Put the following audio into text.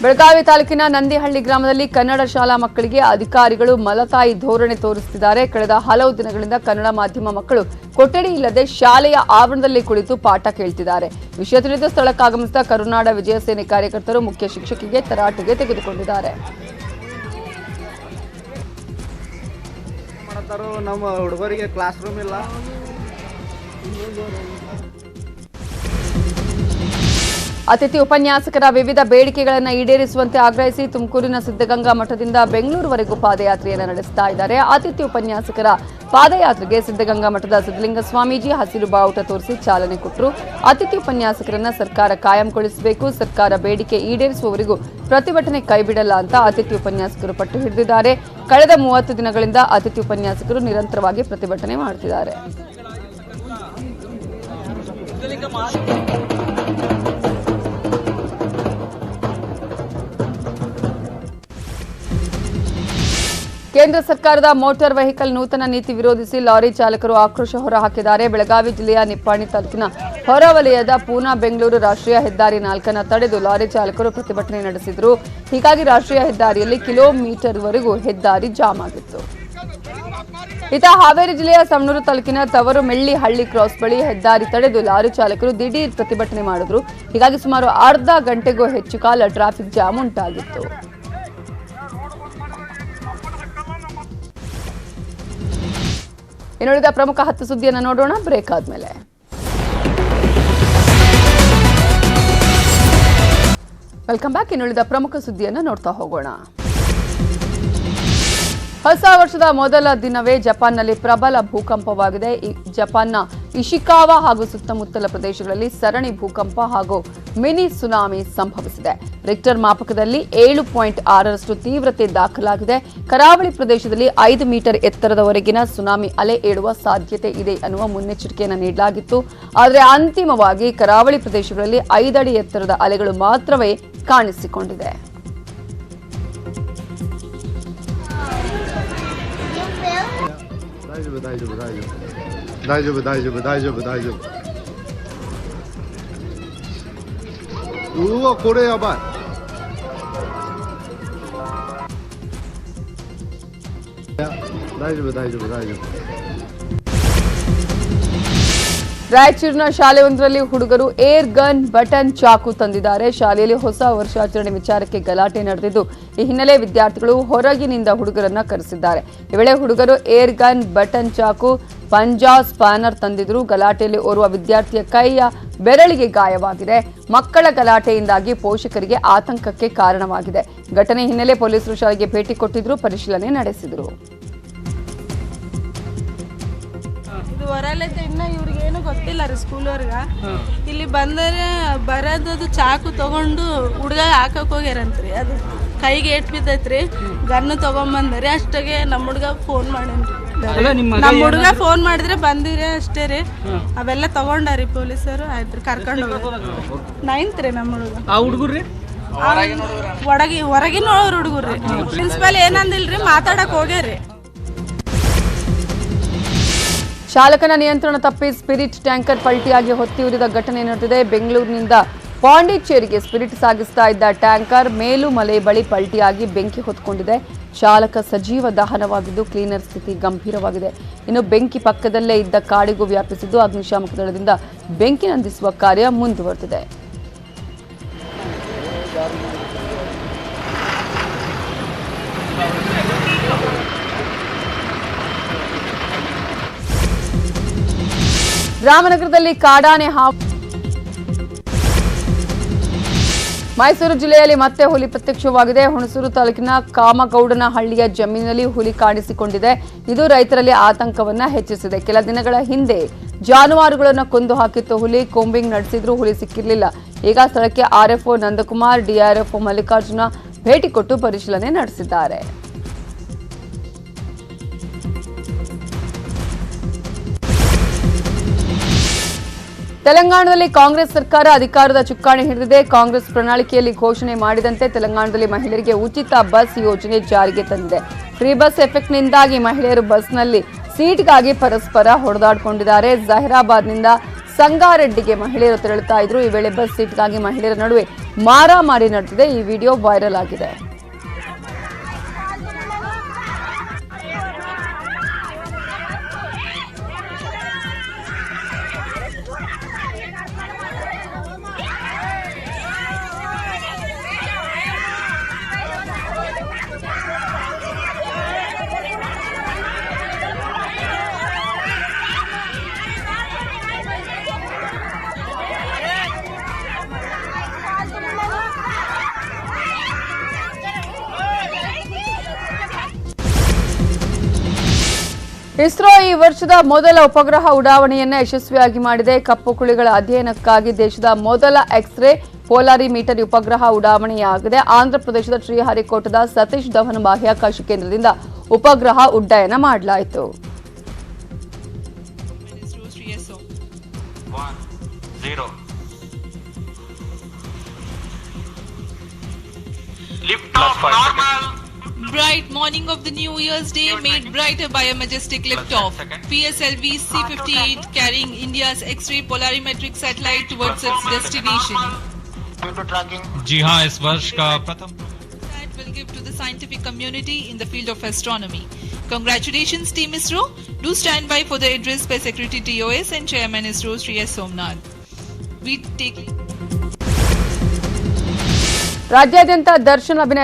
ಬೆಳಗಾವಿ ತಾಲೂಕಿನ ನಂದಿಹಳ್ಳಿ ಗ್ರಾಮದಲ್ಲಿ ಕನ್ನಡ ಶಾಲಾ ಮಕ್ಕಳಿಗೆ ಅಧಿಕಾರಿಗಳು ಮಲತಾಯಿ ಧೋರಣೆ ತೋರಿಸುತ್ತಿದ್ದಾರೆ. ಕಳೆದ ಹಲವು ದಿನಗಳಿಂದ ಕನ್ನಡ ಮಾಧ್ಯಮ ಮಕ್ಕಳು ಕೊಠಡಿ ಇಲ್ಲದೆ ಶಾಲೆಯ ಆವರಣದಲ್ಲಿ ಕುಳಿತು ಪಾಠ ಕೇಳ್ತಿದ್ದಾರೆ. ವಿಷಯ ತಿಳಿದು ಸ್ಥಳಕ್ಕಾಗಮಿಸಿದ ಕರುನಾಡ ವಿಜಯಸೇನೆ ಕಾರ್ಯಕರ್ತರು ಮುಖ್ಯ ಶಿಕ್ಷಕಿಗೆ ತರಾಟೆಗೆ ತೆಗೆದುಕೊಂಡಿದ್ದಾರೆ. ನಮ್ಮ ಹುಡುಗರಿಗೆ ಕ್ಲಾಸ್ ರೂಮ್ ಇಲ್ಲ. ಅತಿಥಿ ಉಪನ್ಯಾಸಕರ ವಿವಿಧ ಬೇಡಿಕೆಗಳನ್ನು ಈಡೇರಿಸುವಂತೆ ಆಗ್ರಹಿಸಿ ತುಮಕೂರಿನ ಸಿದ್ಧಗಂಗಾ ಮಠದಿಂದ ಬೆಂಗಳೂರುವರೆಗೂ ಪಾದಯಾತ್ರೆಯನ್ನು ನಡೆಸ್ತಾ ಇದ್ದಾರೆ. ಅತಿಥಿ ಉಪನ್ಯಾಸಕರ ಪಾದಯಾತ್ರೆಗೆ ಸಿದ್ಧಗಂಗಾ ಮಠದ ಸಿದ್ದಲಿಂಗ ಸ್ವಾಮೀಜಿ ಹಸಿರು ಬಾವುಟ ತೋರಿಸಿ ಚಾಲನೆ ಕೊಟ್ಟರು ಅತಿಥಿ ಉಪನ್ಯಾಸಕರನ್ನು ಸರ್ಕಾರ ಕಾಯಂಗೊಳಿಸಬೇಕು, ಸರ್ಕಾರ ಬೇಡಿಕೆ ಈಡೇರಿಸುವವರೆಗೂ ಪ್ರತಿಭಟನೆ ಕೈಬಿಡಲ್ಲ ಅಂತ ಅತಿಥಿ ಉಪನ್ಯಾಸಕರು ಪಟ್ಟು ಹಿಡಿದಿದ್ದಾರೆ. ಕಳೆದ ಮೂವತ್ತು ದಿನಗಳಿಂದ ಅತಿಥಿ ಉಪನ್ಯಾಸಕರು ನಿರಂತರವಾಗಿ ಪ್ರತಿಭಟನೆ ಮಾಡುತ್ತಿದ್ದಾರೆ ಕೇಂದ್ರ ಸರ್ಕಾರದ ಮೋಟಾರ್ ವೆಹಿಕಲ್ ನೂತನ ನೀತಿ ವಿರೋಧಿಸಿ ಲಾರಿ ಚಾಲಕರು ಆಕ್ರೋಶ ಹೊರಹಾಕಿದ್ದಾರೆ. ಬೆಳಗಾವಿ ಜಿಲ್ಲೆಯ ನಿಪ್ಪಾಣಿ ತಾಲೂಕಿನ ಹೊರವಲಯದ ಪೂನಾ ಬೆಂಗಳೂರು ರಾಷ್ಟ್ರೀಯ ಹೆದ್ದಾರಿ ನಾಲ್ಕನ್ನು ತಡೆದು ಲಾರಿ ಚಾಲಕರು ಪ್ರತಿಭಟನೆ ನಡೆಸಿದರು. ಹೀಗಾಗಿ ರಾಷ್ಟ್ರೀಯ ಹೆದ್ದಾರಿಯಲ್ಲಿ ಕಿಲೋಮೀಟರ್ವರೆಗೂ ಹೆದ್ದಾರಿ ಜಾಮ್ ಆಗಿತ್ತು ಇತ ಹಾವೇರಿ ಜಿಲ್ಲೆಯ ಸಮನೂರು ತಾಲೂಕಿನ ತವರು ಮೆಳ್ಳಿ ಹಳ್ಳಿ ಕ್ರಾಸ್ ಬಳಿ ಹೆದ್ದಾರಿ ತಡೆದು ಲಾರಿ ಚಾಲಕರು ದಿಢೀರ್ ಪ್ರತಿಭಟನೆ ಮಾಡಿದ್ರು. ಹೀಗಾಗಿ ಸುಮಾರು ಅರ್ಧ ಗಂಟೆಗೂ ಹೆಚ್ಚು ಕಾಲ ಟ್ರಾಫಿಕ್ ಜಾಮ್ ಉಂಟಾಗಿತ್ತು. ಇನ್ನುಳಿದ ಪ್ರಮುಖ ಹತ್ತು ಸುದ್ದಿಯನ್ನು ನೋಡೋಣ. ಬ್ರೇಕ್ ಆದ್ಮೇಲೆ. ವೆಲ್ಕಮ್ ಬ್ಯಾಕ್ ಇನ್ನುಳಿದ ಪ್ರಮುಖ ಸುದ್ದಿಯನ್ನು ನೋಡ್ತಾ ಹೋಗೋಣ. ಹೊಸ ವರ್ಷದ ಮೊದಲ ದಿನವೇ ಜಪಾನ್ನಲ್ಲಿ ಪ್ರಬಲ ಭೂಕಂಪವಾಗಿದೆ. ಈ ಜಪಾನ್ನ ಇಶಿಕಾವ ಹಾಗೂ ಸುತ್ತಮುತ್ತಲ ಪ್ರದೇಶಗಳಲ್ಲಿ ಸರಣಿ ಭೂಕಂಪ ಹಾಗೂ ಮಿನಿ ಸುನಾಮಿ ಸಂಭವಿಸಿದೆ. ರಿಕ್ಟರ್ ಮಾಪಕದಲ್ಲಿ ಏಳು ಪಾಯಿಂಟ್ ಆರರಷ್ಟು ತೀವ್ರತೆ ದಾಖಲಾಗಿದೆ. ಕರಾವಳಿ ಪ್ರದೇಶದಲ್ಲಿ ಐದು ಮೀಟರ್ ಎತ್ತರದವರೆಗಿನ ಸುನಾಮಿ ಅಲೆ ಏಳುವ ಸಾಧ್ಯತೆ ಇದೆ ಅನ್ನುವ ಮುನ್ನೆಚ್ಚರಿಕೆಯನ್ನು ನೀಡಲಾಗಿತ್ತು. ಆದರೆ ಅಂತಿಮವಾಗಿ ಕರಾವಳಿ ಪ್ರದೇಶಗಳಲ್ಲಿ ಐದಡಿ ಎತ್ತರದ ಅಲೆಗಳು ಮಾತ್ರವೇ ಕಾಣಿಸಿಕೊಂಡಿದೆ. 大丈夫大丈夫大丈夫大丈夫。うわこれやばい。いや大丈夫大丈夫大丈夫。ರಾಯಚೂರಿನ ಶಾಲೆಯೊಂದರಲ್ಲಿ ಹುಡುಗರು ಏರ್ ಗನ್ ಬಟನ್ ಚಾಕು ತಂದಿದ್ದಾರೆ. ಶಾಲೆಯಲ್ಲಿ ಹೊಸ ವರ್ಷಾಚರಣೆ ವಿಚಾರಕ್ಕೆ ಗಲಾಟೆ ನಡೆದಿದ್ದು, ಈ ಹಿನ್ನೆಲೆ ವಿದ್ಯಾರ್ಥಿಗಳು ಹೊರಗಿನಿಂದ ಹುಡುಗರನ್ನ ಕರೆಸಿದ್ದಾರೆ. ಈ ವೇಳೆ ಹುಡುಗರು ಏರ್ ಗನ್ ಬಟನ್ ಚಾಕು, ಪಂಜಾ ಸ್ಪಾನರ್ ತಂದಿದ್ರು ಗಲಾಟೆಯಲ್ಲಿ ಓರ್ವ ವಿದ್ಯಾರ್ಥಿಯ ಕೈಯ ಬೆರಳಿಗೆ ಗಾಯವಾಗಿದೆ. ಮಕ್ಕಳ ಗಲಾಟೆಯಿಂದಾಗಿ ಪೋಷಕರಿಗೆ ಆತಂಕಕ್ಕೆ ಕಾರಣವಾಗಿದೆ. ಘಟನೆ ಹಿನ್ನೆಲೆ ಪೊಲೀಸರು ಶಾಲೆಗೆ ಭೇಟಿ ಕೊಟ್ಟಿದ್ರು ಪರಿಶೀಲನೆ ನಡೆಸಿದರು. ಇದು ಹೊರಲೈತೆ ಇನ್ನ ಇವ್ರಿಗೆ ಏನು ಗೊತ್ತಿಲ್ಲ ರೀ ಸ್ಕೂಲ್ ಅವ್ರಿಗ. ಇಲ್ಲಿ ಬಂದರೆ ಬರೋದದು ಚಾಕು ತಗೊಂಡು ಹುಡುಗ ಹಾಕಕ್ ಹೋಗ್ಯಾರಂತ್ರಿ. ಅದು ಕೈಗೆ ಏಟ್ ಬಿದ್ದೈತ್ರಿ. ಗನ್ನು ತಗೊಂಬಂದರಿ ಅಷ್ಟಾಗೆ ನಮ್ಮ ಹುಡುಗ ಫೋನ್ ಮಾಡೇನ್ರಿ. ನಮ್ಮ ಹುಡುಗ ಫೋನ್ ಮಾಡಿದ್ರೆ ಬಂದಿರಿ ಅಷ್ಟೇ ರೀ. ಅವೆಲ್ಲ ತಗೊಂಡಾರಿ ಪೊಲೀಸರು. ಆಯ್ತು ಕರ್ಕೊಂಡು ನೈನ್ತ್ ರೀ ನಮ್ಮ ಹುಡುಗ. ಆ ಹುಡುಗರ್ರಿ? ಒಳಗಿ ಹೊರಗಿನ ಹುಡುಗರ್ರಿ. ಪ್ರಿನ್ಸಿಪಲ್ ಏನಂದಿಲ್ರಿ ಮಾತಾಡಕ್ ಹೋಗ್ಯಾರಿ ಚಾಲಕನ ನಿಯಂತ್ರಣ ತಪ್ಪಿ ಸ್ಪಿರಿಟ್ ಟ್ಯಾಂಕರ್ ಪಲ್ಟಿಯಾಗಿ ಹೊತ್ತಿ ಉರಿದ ಘಟನೆ ನಡೆದಿದೆ. ಬೆಂಗಳೂರಿನಿಂದ ಪಾಂಡಿಚೇರಿಗೆ ಸ್ಪಿರಿಟ್ ಸಾಗಿಸ್ತಾ ಇದ್ದ ಟ್ಯಾಂಕರ್ ಮೇಲು ಮಲೆ ಬಳಿ ಪಲ್ಟಿಯಾಗಿ ಬೆಂಕಿ ಹೊತ್ಕೊಂಡಿದೆ. ಚಾಲಕ ಸಜೀವ ದಹನವಾಗಿದ್ದು ಕ್ಲೀನರ್ ಸ್ಥಿತಿ ಗಂಭೀರವಾಗಿದೆ. ಇನ್ನು ಬೆಂಕಿ ಪಕ್ಕದಲ್ಲೇ ಇದ್ದ ಕಾಡಿಗೂ ವ್ಯಾಪಿಸಿದ್ದು ಅಗ್ನಿಶಾಮಕ ದಳದಿಂದ ಬೆಂಕಿ ನಂದಿಸುವ ಕಾರ್ಯ ಮುಂದುವರೆದಿದೆ. ರಾಮನಗರದಲ್ಲಿ ಕಾಡಾನೆ ಹಾವು. ಮೈಸೂರು ಜಿಲ್ಲೆಯಲ್ಲಿ ಮತ್ತೆ ಹುಲಿ ಪ್ರತ್ಯಕ್ಷವಾಗಿದೆ. ಹುಣಸೂರು ತಾಲೂಕಿನ ಕಾಮಗೌಡನ ಹಳ್ಳಿಯ ಜಮೀನಿನಲ್ಲಿ ಹುಲಿ ಕಾಣಿಸಿಕೊಂಡಿದೆ. ಇದು ರೈತರಲ್ಲಿ ಆತಂಕವನ್ನ ಹೆಚ್ಚಿಸಿದೆ. ಕೆಲ ದಿನಗಳ ಹಿಂದೆ ಜಾನುವಾರುಗಳನ್ನು ಕೊಂದು ಹಾಕಿತ್ತು ಹುಲಿ. ಕೊಂಬಿಂಗ್ ನಡೆಸಿದ್ರೂ ಹುಲಿ ಸಿಕ್ಕಿರಲಿಲ್ಲ. ಈಗ ಸ್ಥಳಕ್ಕೆ ಆರ್ಎಫ್ಒ ನಂದಕುಮಾರ್, ಡಿಆರ್ಎಫ್ಒ ಮಲ್ಲಿಕಾರ್ಜುನ ಭೇಟಿ ಕೊಟ್ಟು ಪರಿಶೀಲನೆ ನಡೆಸಿದ್ದಾರೆ. ತೆಲಂಗಾಣದಲ್ಲಿ ಕಾಂಗ್ರೆಸ್ ಸರ್ಕಾರ ಅಧಿಕಾರದ ಚುಕ್ಕಾಣಿ ಹಿಡಿದಿದೆ. ಕಾಂಗ್ರೆಸ್ ಪ್ರಣಾಳಿಕೆಯಲ್ಲಿ ಘೋಷಣೆ ಮಾಡಿದಂತೆ ತೆಲಂಗಾಣದಲ್ಲಿ ಮಹಿಳೆಯರಿಗೆ ಉಚಿತ ಬಸ್ ಯೋಜನೆ ಜಾರಿಗೆ ತಂದಿದೆ. ಫ್ರೀ ಬಸ್ ಎಫೆಕ್ಟ್ನಿಂದಾಗಿ ಮಹಿಳೆಯರು ಬಸ್ನಲ್ಲಿ ಸೀಟ್ಗಾಗಿ ಪರಸ್ಪರ ಹೊಡೆದಾಡಿಕೊಂಡಿದ್ದಾರೆ. ಜಹೀರಾಬಾದ್ನಿಂದ ಸಂಗಾರೆಡ್ಡಿಗೆ ಮಹಿಳೆಯರು ತೆರಳುತ್ತಾ ಇದ್ರು ಈ ವೇಳೆ ಬಸ್ ಸೀಟ್ಗಾಗಿ ಮಹಿಳೆಯರ ನಡುವೆ ಮಾರಾಮಾರಿ ನಡೆದಿದೆ. ಈ ವಿಡಿಯೋ ವೈರಲ್ ಆಗಿದೆ. ಇಸ್ರೋ ಈ ವರ್ಷದ ಮೊದಲ ಉಪಗ್ರಹ ಉಡಾವಣೆಯನ್ನ ಯಶಸ್ವಿಯಾಗಿ ಮಾಡಿದೆ. ಕಪ್ಪು ಕುಳಿಗಳ ಅಧ್ಯಯನಕ್ಕಾಗಿ ದೇಶದ ಮೊದಲ ಎಕ್ಸ್ರೇ ಪೋಲಾರಿಮೀಟರ್ ಉಪಗ್ರಹ ಉಡಾವಣೆಯಾಗಿದೆ. ಆಂಧ್ರಪ್ರದೇಶದ ಶ್ರೀಹರಿಕೋಟದ ಸತೀಶ್ ಧವನ್ ಬಾಹ್ಯಾಕಾಶ ಕೇಂದ್ರದಿಂದ ಉಪಗ್ರಹ ಉಡ್ಡಯನ ಮಾಡಲಾಯಿತು. Bright morning of the New Year's Day made brighter by a majestic liftoff. second. PSLV C-58 carrying India's X-ray polarimetric satellite towards its destination. Into tracking. जी हाँ इस वर्ष का प्रथम That will give to the scientific community in the field of astronomy. Congratulations, Team ISRO. Do stand by for the address by Secretary TOS and Chairman ISRO Sri S. Somnath. We take ರಾಜ್ಯಾದ್ಯಂತ ದರ್ಶನ್ ಅಭಿನಯ